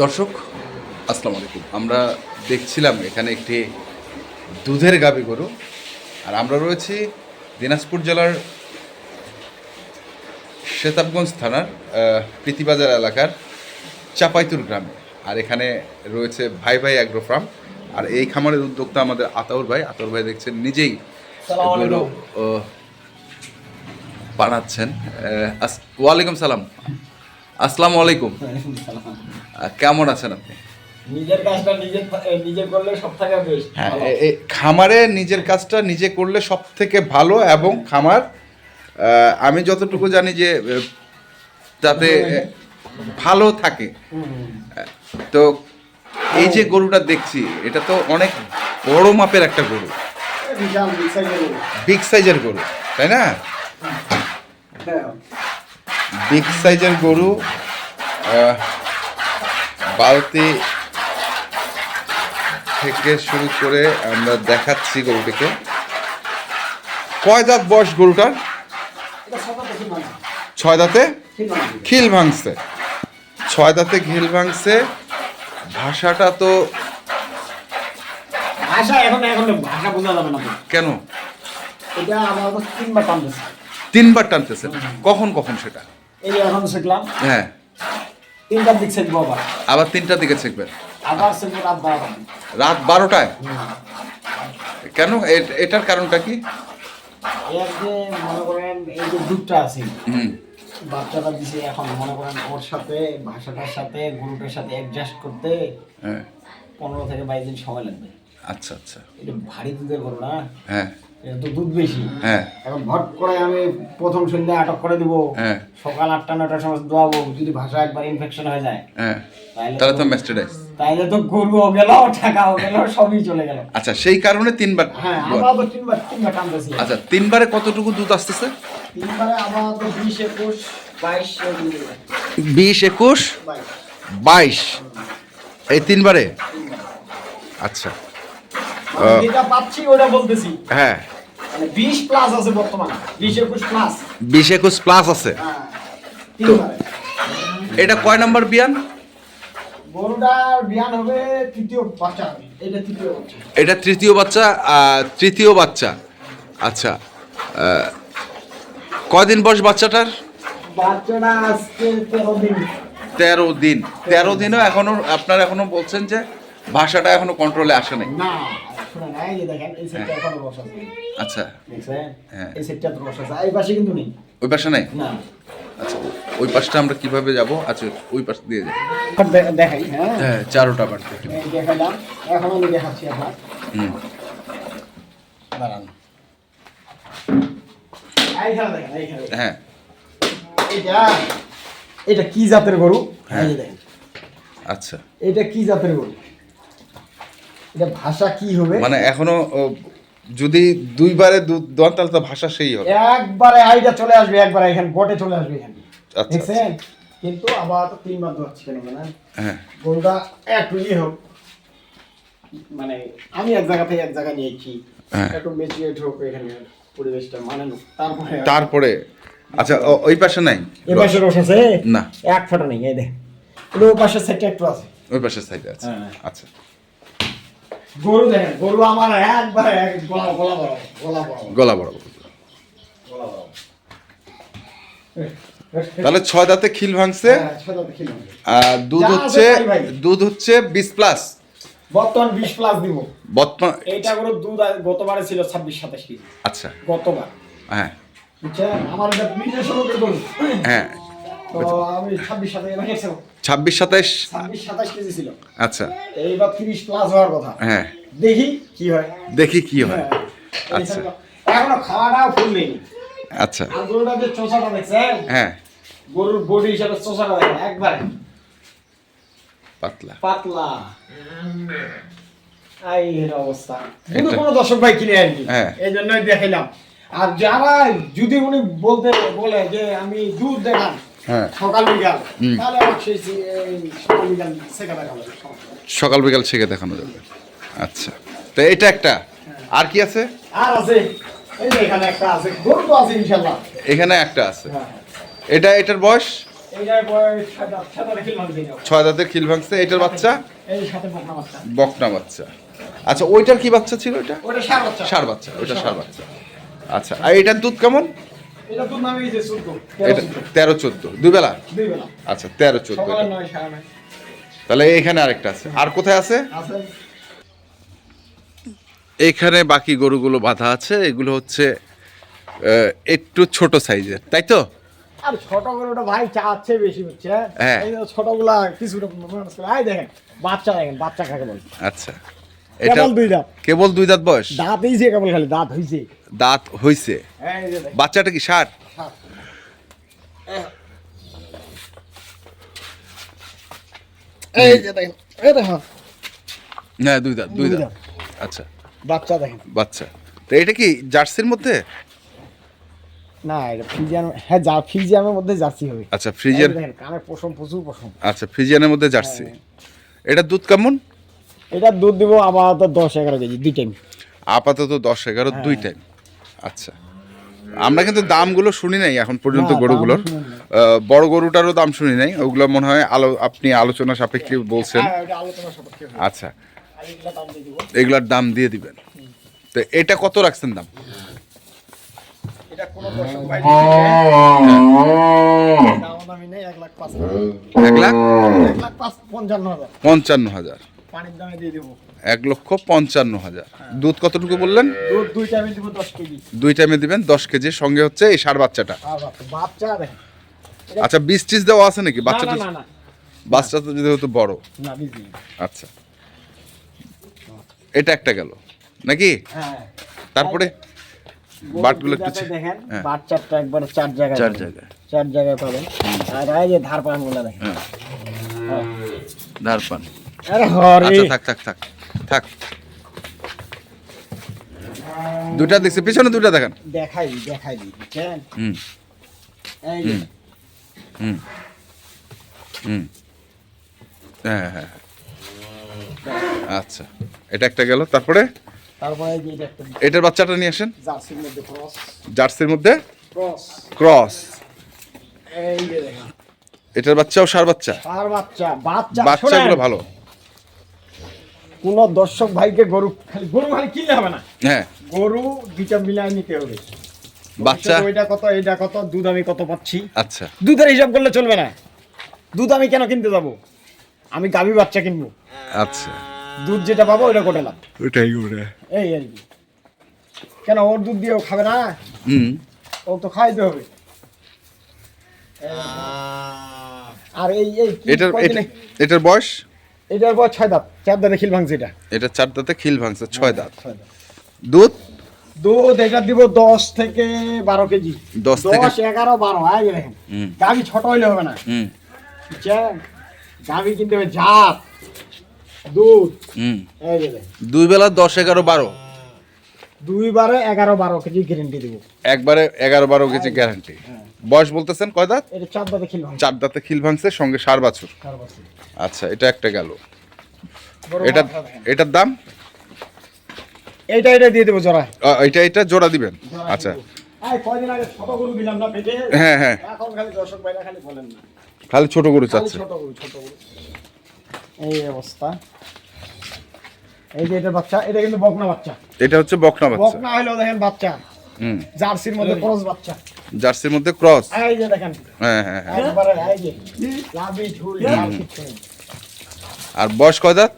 দর্শক আসসালামু আলাইকুম। আমরা দেখছিলাম এখানে একটি দুধের গাবি গরু আর আমরা রয়েছি দিনাজপুর জেলার শেতাবগঞ্জ থানার প্রীতিবাজার এলাকার চাপাইতুর গ্রামে। আর এখানে রয়েছে ভাই ভাই অ্যাগ্রো ফার্ম আর এই খামারের উদ্যোক্তা আমাদের আতাউর ভাই। আতাউর ভাই দেখছেন নিজেই গরু বানাচ্ছেন। ওয়ালাইকুম সালাম। আসসালামু আলাইকুম। কেমন আছেন আপনি? নিজের কাজটা নিজে নিজে করলে সব থেকে বেস্ট হ্যাঁ খামারে নিজের কাজটা নিজে করলে সব থেকে ভালো এবং খামার আমি যতটুকু জানি যে যাতে ভালো থাকে। তো এই যে গরুটা দেখছি এটা তো অনেক বড় মাপের একটা গরু। বিগ সাইজের গরু তাই না? হ্যাঁ। বিগ সাইজের গরু বালতি থেকে শুরু করে আমরা দেখাচ্ছি গরুটিকে। কয় দাঁত বয়স গরুটার? ছয় দাঁতে খিল ভাঙছে। ছয় দাঁতে? ঘিল ভাঙছে। ভাষাটা তো ভাষা এখন এখন ভাষা বোঝা যাবে না কেন? এটা আমার তিনবার টান তিনবার টানতেছে। কখন কখন সেটা? এই এখন শিখলাম। হ্যাঁ। তিনটার দিক শিখব আবার। আবার তিনটার দিকে শিখবেন? আবার শিখব রাত বারোটা। রাত বারোটায়? কেন? এটার কারণটা কি? এর যে মনে করেন এই যে দুধটা আছে হুম। বাচ্চাটা দিছে এখন মনে করেন ওর সাথে ভাষাটার সাথে গরুটার সাথে অ্যাডজাস্ট করতে হ্যাঁ। পনেরো থেকে বাইশ দিন সময় লাগবে। আচ্ছা আচ্ছা। এটা ভারী দুধের গরু না। হ্যাঁ। তো দুধ বেশি। হ্যাঁ। এখন ভট করে আমি প্রথম সন্ধ্যায় আটক করে দিব। হ্যাঁ। সকাল আটটা নটার সময় দোয়াবো। যদি ভাষা একবার ইনফেকশন হয়ে যায়। হ্যাঁ। তাহলে তো তো- ম্যাস্টারাইজ তাইলে তো গরুও গেল টাকাও গেল সবই চলে গেল। আচ্ছা সেই কারণে তিনবার হ্যাঁ আমরা তিনবার তিনবার টানতেছি। আচ্ছা তিনবারে কতটুকু দুধ আসতেছে? তিনবারে আমার তো বিশ একুশ বাইশ বিশ একুশ বাইশ। এই তিনবারে? আচ্ছা। যেটা পাচ্ছি ওটা বলতেছি। হ্যাঁ। মানে বিশ প্লাস আছে বর্তমানে। বিশ একুশ প্লাস বিশ একুশ প্লাস আছে। হ্যাঁ তিনবারে। এটা কয় নম্বর বিয়ান? গরুটার বিয়ান হবে তৃতীয় বাচ্চা। এটা তৃতীয় বাচ্চা। এটা তৃতীয় বাচ্চা তৃতীয় বাচ্চা। আচ্ছা কয়দিন বয়স বাচ্চাটার? বাচ্চাটা আজকে তেরো দিন। তেরো দিন। তেরো দিনও এখনও আপনারা এখনও বলছেন যে ভাষাটা এখনও কন্ট্রোলে আসে নাই। না শুনেন এই যে দেখেন এই সেটটা এখনও রস আছে আচ্ছা। দেখছেন? হ্যাঁ। এই সেটটা তো রস আছে এই পাশে কিন্তু নেই। ওই পাশে নাই? না। আচ্ছা ওই পাশটা আমরা কীভাবে যাব? আচ্ছা ওই পাশ দিয়ে যাই। দেখাই হ্যাঁ? হ্যাঁ চারোটা থেকে দেখালাম। এখন আমি দেখাচ্ছি আপনার। হুম। দাঁড়ান। হ্যাঁ। এটা এটা কি জাতের গরু? এই যে দেখেন। আচ্ছা। এটা কি জাতের গরু? এটা ভাষা কি হবে? মানে এখনও যদি দুইবারে তাহলে তো ভাষা সেই হবে। একবারে আইটা চলে আসবে একবারে এখানে বটে চলে আসবে এখানে। আচ্ছা, দেখছেন? কিন্তু আবার তো তিনবার দোয়াচ্ছি কেন না হ্যাঁ। গরুটা একটু ইয়ে হোক মানে আমি এক জায়গা থেকে এক জায়গায় নিয়েছি হ্যাঁ। একটু মেচুয়েট হোক এখানে পরিবেশটা মানে তারপরে তারপরে আচ্ছা ওই পাশে নাই? এ পাশে রস আছে? না। এক ফোঁটা নেই এই দেখ। ওই পাশের সাইডটা একটু আছে। ওই পাশের সাইডে আছে। হ্যাঁ। আচ্ছা। গরু দেখেন গরু আমার একবারে এক গলা গলা বড় গলা বড়। গলা বড় বড়। গলা বড়। তাহলে ছয় দাঁতে খিল ভাঙছে। হ্যাঁ। আর দুধ হচ্ছে দুধ হচ্ছে বিশ প্লাস। বর্তমান বিশ প্লাস দিব। বর্তমান এইটা করে দুধ গতবারে ছিল ছাব্বিশ সাতাশ কেজি। আচ্ছা। গতবার। হ্যাঁ। আমার এটা গরু হ্যাঁ। ছাব্বিশ সাতাইশ কেজি ছিল। আচ্ছা। এইবার তিরিশ প্লাস হওয়ার কথা। হ্যাঁ। দেখি কি হয়। দেখি কি হয়। হ্যাঁ। আচ্ছা। এখনও খাওয়াটাও ফুল নেই। আচ্ছা। আর গরুটা যে চোষাটা দেখছেন? হ্যাঁ। গরুর বডি হিসাবে চোষাটা দেখেন একবারে। পাতলা। পাতলা। এই এর অবস্থা। কিন্তু কোনো দর্শক ভাই কিনে আর হ্যাঁ। এই জন্যই দেখাইলাম। আর যারা যদি উনি বলতে বলে যে আমি দুধ দেখান সকাল বিকাল। তাহলে এই সকাল বিকাল শেখা সকাল বিকাল ছেঁকে দেখানো যাবে। আচ্ছা। তো এটা একটা? আর কি আছে? আর আছে এখানে একটা আছে গরু আছে ইনশাল্লাহ এখানে একটা আছে। হ্যাঁ। এটা এটার বয়স? ছয় দাঁতের খিল ভাঙছে। এটার বাচ্চা? বকনা বাচ্চা। আচ্ছা ওইটার কি বাচ্চা ছিল ওইটা সার বাচ্চা। সার বাচ্চা ওইটা সার বাচ্চা। আচ্ছা আর এটার দুধ কেমন? এটা তেরো চোদ্দ। দুই বেলা আচ্ছা তেরো চোদ্দ তাহলে এখানে আরেকটা আছে। আর কোথায় আছে? এখানে বাকি গরুগুলো বাঁধা আছে। এগুলো হচ্ছে একটু ছোট সাইজের। তাই তো? আর ছোট গরুটা ভাই চাচ্ছে বেশি হচ্ছে হ্যাঁ। এই যে ছোটগুলা কিছুটা দেখেন বাচ্চা দেখেন বাচ্চা কাকে বলে? আচ্ছা। এটা দুই দাঁত। কেবল দুই দাঁত বয়স? দাঁত হইছে কেবল খালি দাঁত হইছে। দাঁত হইছে? এই যে দেখেন বাচ্চাটা কি ষাট? এই যে দেখেন এই দেখেন হ্যাঁ দুই দাঁত দুই দাঁত। আচ্ছা। বাচ্চা দেখেন। বাচ্চা। তো এটা কি জার্সির মধ্যে? না এটা ফিজিয়ান হ্যাঁ যা ফিজিয়ামের মধ্যে জার্সি হবে। আচ্ছা দেখেন কানে পশম প্রচুর পশম। আচ্ছা ফ্রিজিয়ানের মধ্যে জার্সি। হ্যাঁ। এটা দুধ কেমন? এটা দুধ দিব আপাতত দশ এগারো কেজি দুই টাইম আপাতত দশ এগারো হ্যাঁ। দুই টাইম আচ্ছা। আমরা কিন্তু দামগুলো শুনি নাই এখন পর্যন্ত গরুগুলোর। বড় গরুটারও দাম শুনি নাই। ওগুলো মনে হয় আলো আপনি আলোচনা সাপেক্ষে বলছেন। হ্যাঁ। আচ্ছা। এগুলার দাম দিয়ে দিবেন। তো এটা কত রাখছেন দাম? নেই। এক লাখ পঞ্চান্ন হাজার। পানির দামে দিয়ে দেবো। এক লক্ষ পঞ্চান্ন হাজার। দুধ কতটুকু বললেন? দুধ দুই টাইমে দিব দশ কেজি। দুই টাইমে দিবেন দশ কেজির সঙ্গে হচ্ছে এই সার বাচ্চাটা। বাচ্চা- আচ্ছা বীজ টিজ দেওয়া আছে নাকি? বাচ্চাটা বাচ্চা তো যেহেতু বড়। আচ্ছা। এটা একটা গেল। নাকি? হ্যাঁ। তারপরে বাটগুলো একটু দেখেন হ্যাঁ। বাট চারটা একবারে চার জায়গায় চার জায়গায়। চার জায়গায় পাবেন। আর এই যে দেখেন। হ্যাঁ। আচ্ছা থাক থাক থাক থাক। দুটা দেখছি পিছনে দুটা দেখান। দেখাই দেখাই দিই বুঝছেন? হুম। হুম। হুম। হুম। হ্যাঁ হ্যাঁ হ্যাঁ। আচ্ছা এটা একটা গেল তারপরে? তারপরে এই একটা এটার বাচ্চাটা নিয়ে আসেন। জার্সির মধ্যে ক্রস জার্সির মধ্যে? ক্রস ক্রস এই যে দেখেন। এটার বাচ্চাও সার বাচ্চা? আর বাচ্চা বাচ্চা বাচ্চাগুলো ভালো। কোন দর্শক ভাইকে গরু খালি গরু খালি কিনলে হবে না। হ্যাঁ। গরু দুইটা মিলাই নিতে হবে। বাচ্চা? ওইটা কত এইটা কত দুধ আমি কত পাচ্ছি? আচ্ছা। দুধের হিসাব করলে চলবে না। দুধ আমি কেন কিনতে যাব? আমি গাভী বাচ্চা কিনবো। আচ্ছা। দুধ যেটা পাবো ওইটা কোটে লাভ। ওটাই এই আর কি। কেন ওর দুধ দিয়েও খাবে না? হুম। ও তো খাইতে হবে। আর এই এই এটার এটার বয়স? এটার পর ছয় দাঁত চার দাঁতে খিল ভাঙছে এটা। এটা চার দাঁতে খিল ভাঙছে ছয় দাঁত। ছয় দাঁত। দুধ? দুধ এটা দিব দশ থেকে বারো কেজি। দশ থেকে- দশ এগারো বারো হ্যাঁ দেখেন। গাভি ছোট হইলে হবে না। গাভি কিনতে হবে জাত দুধ। দুই বেলা দশ এগারো বারো। দুইবারে এগারো বারো কেজি গ্যারেন্টি দেবো। একবারে এগারো বারো কেজি গ্যারান্টি বয়স বলতেছেন কয় দাঁত? এটা চার দাঁতে খিল ভাঙছে। চার দাঁতে খিল ভাঙছে সঙ্গে সার বাছুর। আচ্ছা এটা একটা গেল। এটা এটার দাম? এইটা এটা দিয়ে দেবো জোড়া। এটা এটা জোড়া দিবেন? আচ্ছা। হ্যাঁ হ্যাঁ। খালি ছোট গরু চাচ্ছে। এই অবস্থা। এই যে এটা বাচ্চা এটা কিন্তু বকনা বাচ্চা। এটা হচ্ছে বকনা বাচ্চা। বকনা হইলেও দেখেন বাচ্চা। হুম। জার্সির মধ্যে ক্রস বাচ্চা। জার্সির মধ্যে ক্রস? এই যে দেখেন। হ্যাঁ হ্যাঁ হ্যাঁ। একবারে এই যে। লাভি ঝুল আর বয়স কয় দাঁত?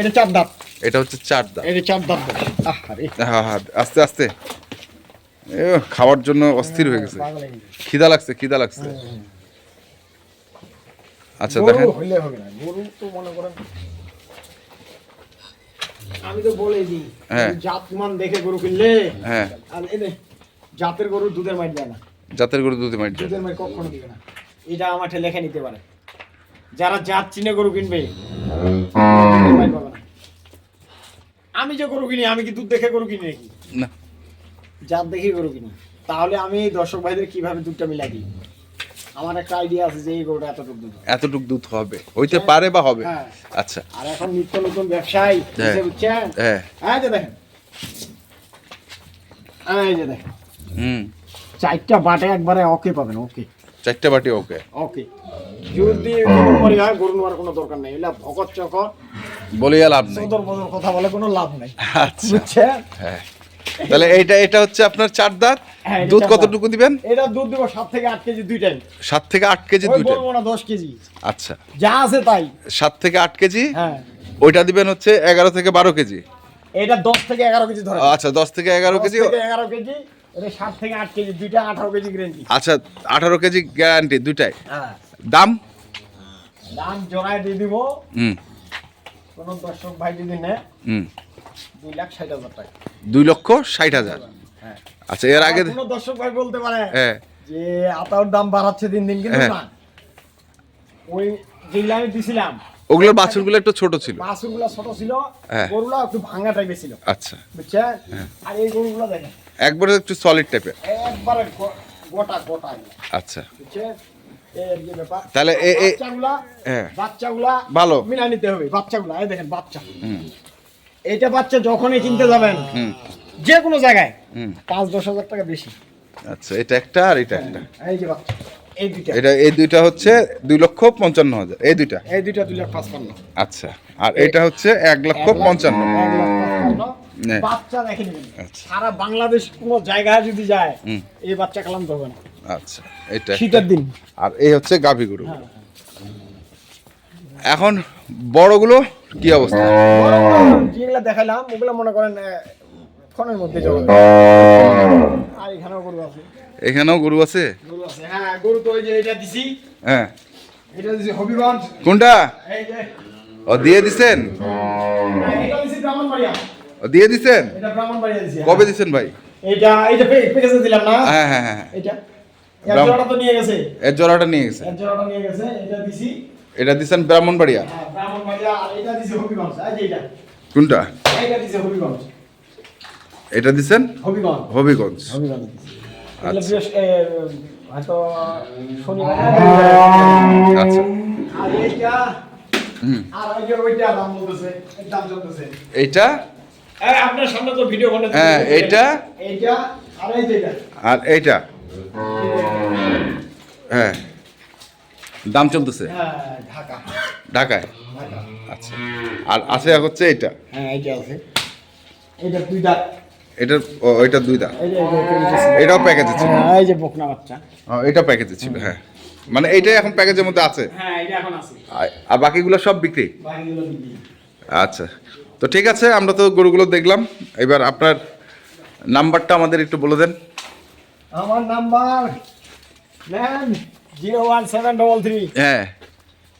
এটা চার দাঁত। এটা হচ্ছে চার দাঁত। এটা চার দাঁত হ্যাঁ হ্যাঁ আস্তে আস্তে। খাওয়ার জন্য অস্থির হয়ে গেছে। খিদা লাগছে খিদা লাগছে। আচ্ছা দেখেন। হইলে হবে না। গরু তো মনে করেন আমি তো বলে দিই হ্যাঁ। দেখে গরু কিনলে হ্যাঁ। আর জাতের গরু দুধের মাইট দেয় না। জাতের গরু দুধে মাইট দুধের মাইট কখনো দিবে না। এটা আমার লেখা নিতে পারে। যারা জাত চিনে গরু কিনবে দুধের। আমি যে গরু কিনি আমি কি দুধ দেখে গরু কিনি নাকি? না। জাত দেখে গরু কিনি। তাহলে আমি দর্শক ভাইদের কীভাবে দুধটা মিলাই দিই? আমার একটা আইডিয়া আছে যে এই গরুটা এতটুকু দুধ হয়। এতটুক দুধ হবে। হইতে পারে বা হবে? হ্যাঁ। আচ্ছা। আর এখন নিত্য নতুন ব্যবসায়ী হ্যাঁ। বুঝছেন? হ্যাঁ। এই দেখেন। এই যে দেখেন। হুম। চারটা বাটে একবারে ওকে পাবেন ওকে চারটে বাটি ওকে ওকে যদি মরি হয় গরু নেওয়ার কোনো দরকার নেই। এগুলা ভকত চকর বলিয়া লাভ নেই। সদর বদর কথা বলে কোনো লাভ নাই। আচ্ছা। বুঝছেন? হ্যাঁ। তাহলে এইটা এটা হচ্ছে আপনার চার দাঁত। হ্যাঁ, দুধ কতটুকু দিবেন? এটা দুধ দেবো সাত থেকে আট কেজি দুই টাইম। সাত থেকে আট কেজি দুইটা বলব না দশ কেজি। আচ্ছা। যা আছে তাই। সাত থেকে আট কেজি? হ্যাঁ। ওইটা দিবেন হচ্ছে এগারো থেকে বারো কেজি। এটা দশ থেকে এগারো কেজি ধরে। আচ্ছা দশ থেকে এগারো কেজি। এগারো কেজি এটা সাত থেকে আট কেজি দুইটা আঠারো কেজি গ্যারেন্টি আচ্ছা আঠারো কেজি গ্যারান্টি দুইটাই। হ্যাঁ। দাম? দাম জোড়ায় দিয়ে দিব। হুম। কোনো দর্শক ভাই যদি নেয় হুম। দুই লাখ ষাট হাজার টাকা। দুই লক্ষ ষাট হাজার? হ্যাঁ। আচ্ছা এর আগে কোনো দর্শক ভাই বলতে পারে হ্যাঁ। যে আতাউর দাম বাড়াচ্ছে দিন দিন কিন্তু হ্যাঁ। না। ওই যেগুলো আমি দিছিলাম ওগুলোর বাছুরগুলো একটু ছোট ছিল। ছোট ছিল হ্যাঁ। গরুগুলো একটু ভাঙা টাইপের ছিল। আচ্ছা। বুঝছেন? আর এই গরুগুলো দেখেন। একবারে একটু সলিড টাইপের একবারে গোটা গোটা আচ্ছা। বুঝছেন? তাহলে বাচ্চাগুলা হ্যাঁ। বাচ্চাগুলা ভালো। মিলা নিতে হবে। বাচ্চাগুলা এই দেখেন বাচ্চা। এইটা বাচ্চা যখনই কিনতে যাবেন হুম। যে কোনো জায়গায় হুম। পাঁচ দশ হাজার টাকা বেশি। আচ্ছা এটা একটা আর এটা একটা। এই যে বাচ্চা এই দুইটা। এটা এই দুইটা হচ্ছে দুই লক্ষ পঞ্চান্ন হাজার এই দুইটা? এই দুইটা দুই লাখ পাঁচপান্ন। আচ্ছা আর এটা হচ্ছে এক লক্ষ পঞ্চান্ন। বাচ্চা দেখেন আচ্ছা। সারা বাংলাদেশ কোনো জায়গায় যদি যায় এই বাচ্চা কালাম হবে না। আচ্ছা এটা শীতের দিন। আর এই হচ্ছে গাভী গরু। হ্যাঁ। এখন বড়গুলো কি অবস্থা? যেগুলো দেখালাম ওগুলো মনে করেন ফোনের মধ্যে যাবে আর এখানেও গরু আছে। এখানেও গরু আছে? গরু আছে হ্যাঁ গরু তো ওই যে এটা দিছি। হ্যাঁ। এটা দিছি হবিগঞ্জ। কোনটা? এই যে। ও দিয়ে দিছেন? হ্যাঁ, এটা দিছি ব্রাহ্মণবাড়িয়া। ও দিয়ে দিছেন? এটা ব্রাহ্মণবাড়িয়া দিছি কবে দিছেন ভাই? এটা এই যে প্যাকেজে দিলাম না? হ্যাঁ হ্যাঁ হ্যাঁ। এটা এক জোড়াটা তো নিয়ে গেছে। এর জোড়াটা নিয়ে গেছে। জোড়াটা নিয়ে গেছে এটা দিছি। এটা দিছেন ব্রাহ্মণবাড়িয়া? হ্যাঁ কোনটা? এটা দিছেন? হবিগঞ্জ। আচ্ছা। আচ্ছা। এইটা হ্যাঁ, এইটা? আর এইটা? হ্যাঁ। দাম চলতেছে? হ্যাঁ ঢাকা। ঢাকায়? আচ্ছা। আর আছে হচ্ছে এইটা? হ্যাঁ এইটা আছে। এইটা দুই দাঁত। এটার ও এটা দুই প্যাকেজে এটাও প্যাকেজে ছিল। হ্যাঁ এই যে বকনা বাচ্চা। এটা প্যাকেজে ছিল হ্যাঁ। মানে এইটাই এখন প্যাকেজের মধ্যে আছে? হ্যাঁ এটা এখন আছে। আর- বাকিগুলো সব বিক্রি? বাকিগুলো বিক্রি। আচ্ছা। তো ঠিক আছে আমরা তো গরুগুলো দেখলাম। এবার আপনার নাম্বারটা আমাদের একটু বলে দেন। আমার number zero one seven double three হ্যাঁ।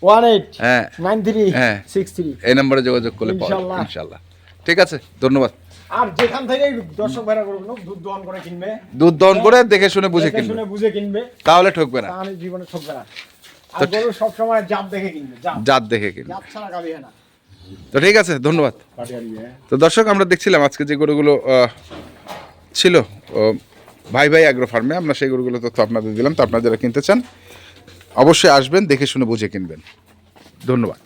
ওয়ান এইট হ্যাঁ। নাইন থ্রি হ্যাঁ। সিক্স থ্রি এই নাম্বারে যোগাযোগ করলে পাওয়া ইনশাল্লাহ। ঠিক আছে ধন্যবাদ। আর যেখান থেকে দর্শক ভাইরা দুধ দহন করে কিনবে। দুধ দহন করে দেখে শুনে বুঝে কিনবে। শুনে বুঝে কিনবে। তাহলে ঠকবে না। তাহলে জীবনে ঠকবে না। আর গরু সবসময় জাত দেখে কিনবে জাত। দেখে কিনবে। জাত ছাড়া গাবি না। তো ঠিক আছে ধন্যবাদ। তো দর্শক আমরা দেখছিলাম আজকে যে গরুগুলো ছিল ভাই ভাই অ্যাগ্রো ফার্মে আমরা সেই গরুগুলো তথ্য আপনাদের দিলাম, তো আপনারা যারা কিনতে চান, অবশ্যই আসবেন, দেখে শুনে বুঝে কিনবেন। ধন্যবাদ।